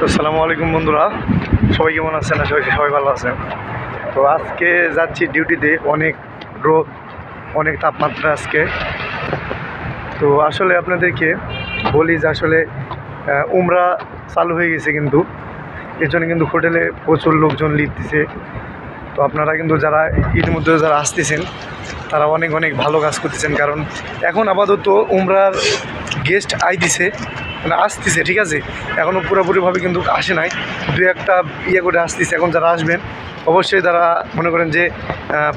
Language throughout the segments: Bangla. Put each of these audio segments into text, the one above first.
তো সালামু আলাইকুম বন্ধুরা। সবাই কেমন আছেন? করি সবাই ভালো আছেন। তো আজকে যাচ্ছি ডিউটিতে। অনেক রোদ, অনেক তাপমাত্রা আজকে। তো আসলে আপনাদেরকে বলি যে আসলে উমরা চালু হয়ে গেছে কিন্তু। এর জন্য কিন্তু হোটেলে প্রচুর লোকজন লিড দিছে। তো আপনারা কিন্তু যারা ইতিমধ্যে যারা আসতেছেন, তারা অনেক অনেক ভালো কাজ করতেছেন। কারণ এখন আপাতত উমরার গেস্ট আইতেছে মানে আসতেছে, ঠিক আছে? এখনও পুরোপুরিভাবে কিন্তু আসে নাই। দু একটা ইয়ে করে আসতেছে, এখন যারা আসবেন, অবশ্যই তারা মনে করেন যে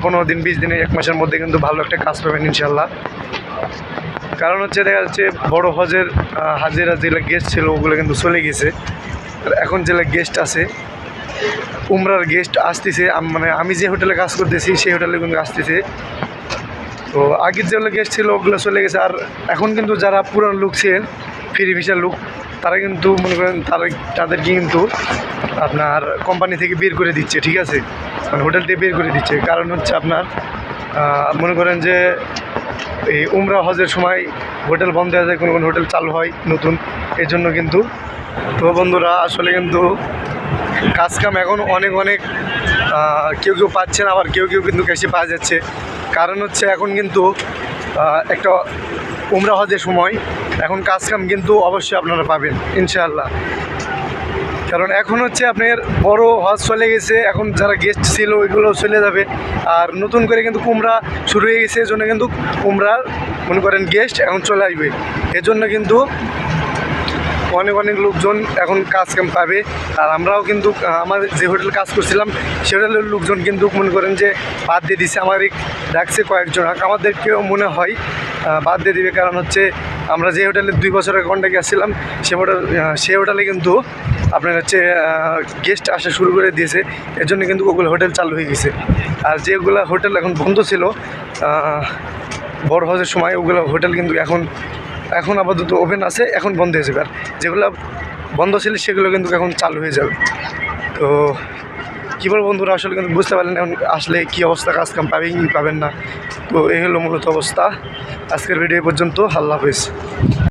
পনেরো দিন, বিশ দিনে এক মাসের মধ্যে কিন্তু ভালো একটা কাজ পাবেন ইনশাল্লাহ কারণ হচ্ছে, দেখা যাচ্ছে বড় হজের হাজিরা যেগুলো গেস্ট ছিল, ওগুলো কিন্তু চলে গেছে। এখন যেগুলো গেস্ট আছে, উমরার গেস্ট আসতেছে মানে আমি যে হোটেলে কাজ করতেছি, সেই হোটেলে কিন্তু আসতেছে। তো আগের যেগুলো গেস্ট ছিল, ওগুলো চলে গেছে। আর এখন কিন্তু যারা পুরানো লোক ছিলেন ফ্রি ভিসার লোক, তারা কিন্তু মনে করেন তারা, তাদেরকে কিন্তু আপনার কোম্পানি থেকে বের করে দিচ্ছে, ঠিক আছে? মানে হোটেল থেকে বের করে দিচ্ছে। কারণ হচ্ছে আপনার মনে করেন যে এই উমরা হজের সময় হোটেল বন্ধ হয়ে যায়, কোনো কোনো হোটেল চালু হয় নতুন। এর জন্য কিন্তু তো বন্ধুরা, আসলে কিন্তু কাজ কাম এখন অনেক অনেক কেউ কেউ পাচ্ছেন আবার কেউ কেউ কিন্তু ক্যাশে পাওয়া যাচ্ছে। কারণ হচ্ছে এখন কিন্তু একটা উমরা হজের সময় এখন কাজ কাম কিন্তু অবশ্যই আপনারা পাবেন, ইনশাআল্লাহ। কারণ এখন হচ্ছে আপনার বড় হজ চলে গেছে, এখন যারা গেস্ট ছিল ওইগুলো চলে যাবে। আর নতুন করে কিন্তু কুমড়া শুরু হয়ে গেছে, এজন্য কিন্তু কুমড়ার মনে করেন গেস্ট এখন চলে আসবে। এজন্য কিন্তু অনেক অনেক লোকজন এখন কাজ কাম পাবে। আর আমরাও কিন্তু, আমার যে হোটেল কাজ করছিলাম, সে হোটেলের লোকজন কিন্তু মনে করেন যে বাদ দিয়ে দিছে। আমার ডাকছে কয়েকজন। আমাদেরকেও মনে হয় বাদ দিয়ে দিবে। কারণ হচ্ছে আমরা যে হোটেলে দুই বছরের কন্ট্যাক্ট গেছিলাম, সে হোটেল সে হোটেলে কিন্তু আপনার হচ্ছে গেস্ট আসা শুরু করে দিয়েছে। এর জন্য কিন্তু ওগুলো হোটেল চালু হয়ে গেছে। আর যেগুলো হোটেল এখন বন্ধ ছিল বড় হজের সময় ওগুলো হোটেল কিন্তু এখন এখন আপাতত ওপেন আছে, এখন বন্ধ হয়ে যাবে। আর যেগুলো বন্ধ ছিল, সেগুলো কিন্তু এখন চালু হয়ে যাবে। তো কী বলব বন্ধুরা আসলে কিন্তু বুঝতে পারলেন এখন আসলে কী অবস্থা, কাজ কাম পাবেন পাবেন না। তো এই হলো মূলত অবস্থা। আজকের ভিডিও পর্যন্ত। আল্লাহ হাফিজ।